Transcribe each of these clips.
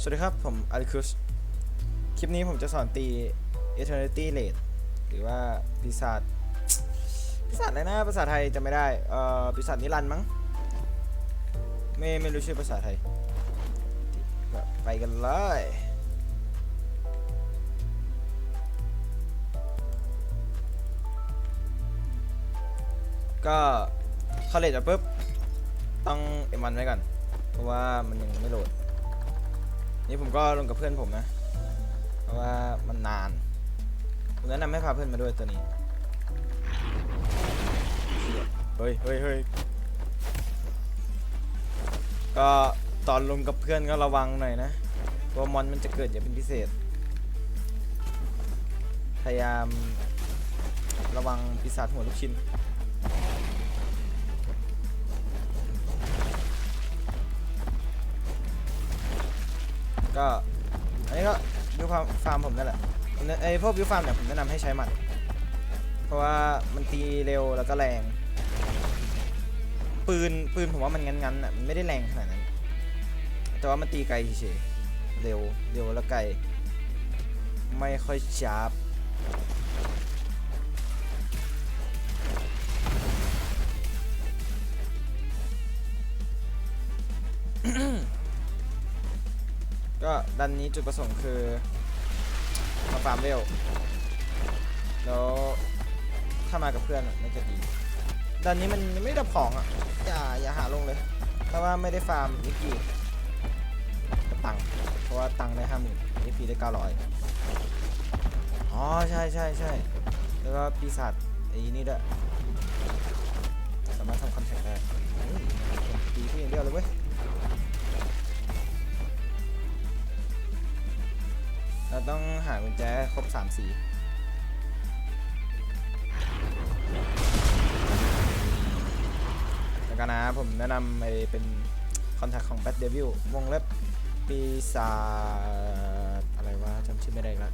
สวัสดีครับ ผมอาริคุสคลิปนี้ผมจะสอนตี Eternity Rate หรือว่าปีศาจปีศาจอะไรนะภาษาไทยจะไม่ได้ เอ่อปีศาจนิรันด์มั้ง ไม่ไม่รู้ชื่อภาษาไทย ไปกันเลยก็เข้าเลทมาปุ๊บ ต้องเอ็มวันไว้ก่อน เพราะว่ามันยังไม่โหลด นี่ผมก็ลงกับเพื่อนผมนะ เพราะว่ามันนานผมแนะนำให้พาเพื่อนมาด้วยตัวนี้ เฮ้ยเฮ้ยเฮ้ยก็ตอนลงกับเพื่อนก็ระวังหน่อยนะเพราะว่ามอนมันจะเกิดอย่างเป็นพิเศษ พยายามระวังปีศาจหัวลูกชิ้น ก็อันนี้ก็วิวฟาร์มฟาร์มผมนั่นแหละไอ้พวกวิวฟาร์มเนี่ยผมแนะนำให้ใช้หมัด เพราะว่ามันตีเร็วแล้วก็แรง ปืนปืนผมว่ามันงันๆอะมันไม่ได้แรงขนาดนั้น แต่ว่ามันตีไกลเฉยเร็วเร็วแล้วไกล ไม่ค่อยชาร์ป ก็ดันนี้จุดประสงค์คือมาฟาร์มเร็วแล้วถ้ามากับเพื่อนมันจะดี ดันนี้มันไม่ดับของอะ อย่าอย่าหาลงเลย เพราะว่าไม่ได้ฟาร์มอีกกี่ตังค์เพราะว่าตังค์ได้ห้าหมื่นอีพีได้เก้าร้อยอ๋อใช่ใช่ใช่แล้วก็ปีศาจไอ้นี่ด้วยสามารถทำคอนแทคได้ตีที่อย่างเดียวเลยเว้ย ต้องหากุญแจครบสามสีแล้วก็นนะผมแนะนำไปเป็นคอนแทคของ Bad Devil วงเล็บปีศาจอะไรวะจำชื่อไม่ได้แล้ว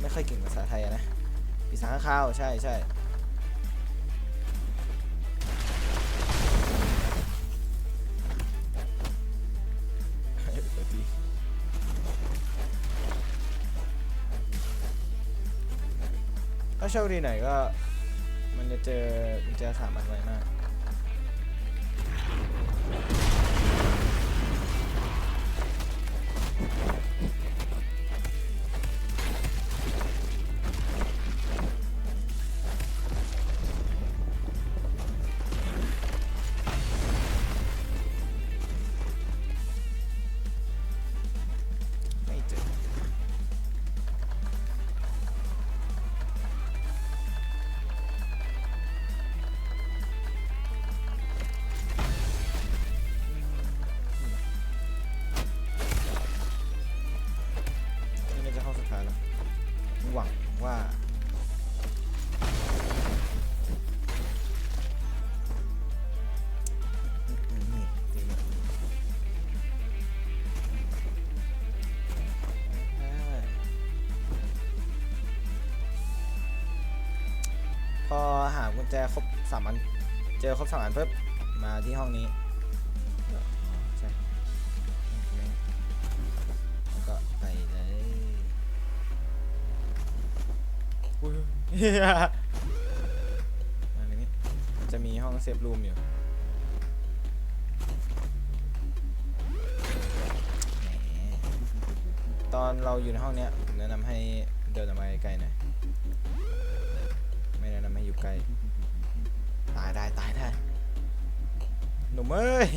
ไม่ค่อยเก่งภาษาไทยนะปีศาจข้างข้าวใช่ใช่ โชคดีหน่อยก็ มันจะเจอกุญแจสามอันไวมาก หากุญแจครบสามอัน เจอครบสามอันปุ๊บมาที่ห้องนี้ใช่แล้วก็ไปเลยอุ้ยอันนี้จะมีห้องเซฟรูมอยู่ตอนเราอยู่ในห้องเนี้ยผมแนะนำให้เดินออกมาไกลๆหน่อย อยู่ใกล้ตายได้ตายได้ หนุ่มเอ้ย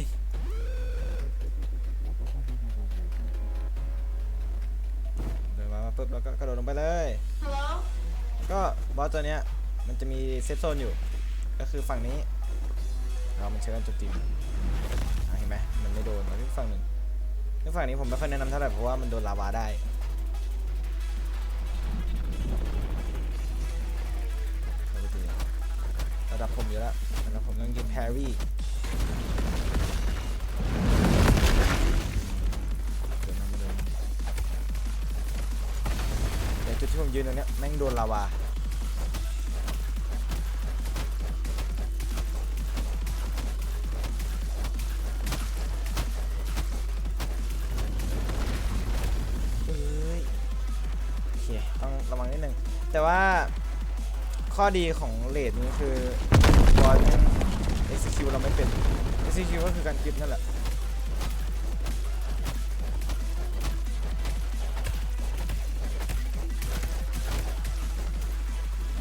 เดินมามาปุ๊บแล้วก็กระโดดลงไปเลย Hello? ก็บอสตัวเนี้ยมันจะมีเซฟโซนอยู่ ก็คือฝั่งนี้ เรามันเชิญโจมตีมันอะเห็นไหมมันไม่โดนแล้วที่ฝั่งหนึ่งที่ฝั่งนี้ผมไม่ค่อยแนะนำเท่าไหร่เพราะว่ามันโดนลาวาได้ แล้วผมต้องยิงแพรรี่เดี๋จุดที่ผมยืนตรงนี้แม่งโดนลาวาเฮ้ยโอเคต้องระวังนิดนึง แต่ว่าข้อดีของเลดนี้คือ บอลมัน execute เราไม่เป็น execute ก็คือการกริปนั่นแหละ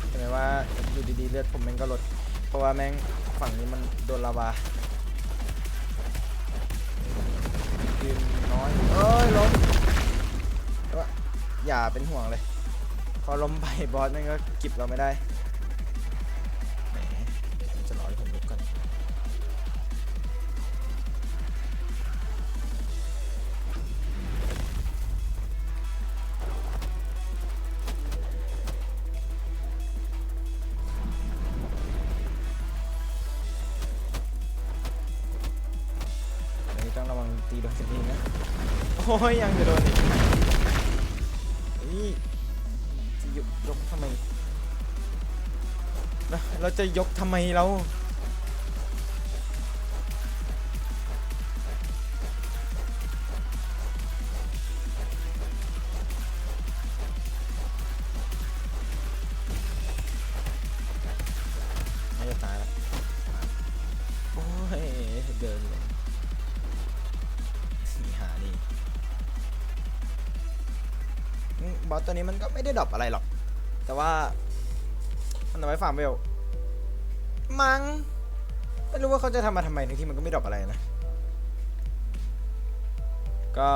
เห็นไหมว่าอยู่ดีๆเลือดผมแม่งก็ลด เพราะว่าแม่งฝั่งนี้มันโดนลาวายืนน้อยเอ้ยล้มอย่าเป็นห่วงเลย พอล้มไปบอสแม่งก็กิบเราไม่ได้ วังตีโดนกันเองนะโอ้ยยังจะโดนอีกนี่จะยกยกทำไมเราเราจะยกทำไมเราน่า บอสตัวนี้มันก็ไม่ได้ดรอปอะไรหรอก แต่ว่า มันเอาไว้ฟาร์มเวล มัง้งไม่รู้ว่าเขาจะทำมาทำไมทั้งที่มันก็ไม่ดรอปอะไรนะ ก็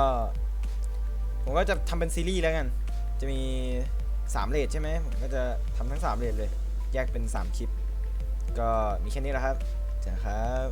ผมก็จะทำเป็นซีรีส์แล้วกัน จะมี3เลทใช่ไหม ผมก็จะทำทั้ง3เลทเลย แยกเป็น 3 คลิป ก็มีแค่นี้แหละครับเจอกันครับ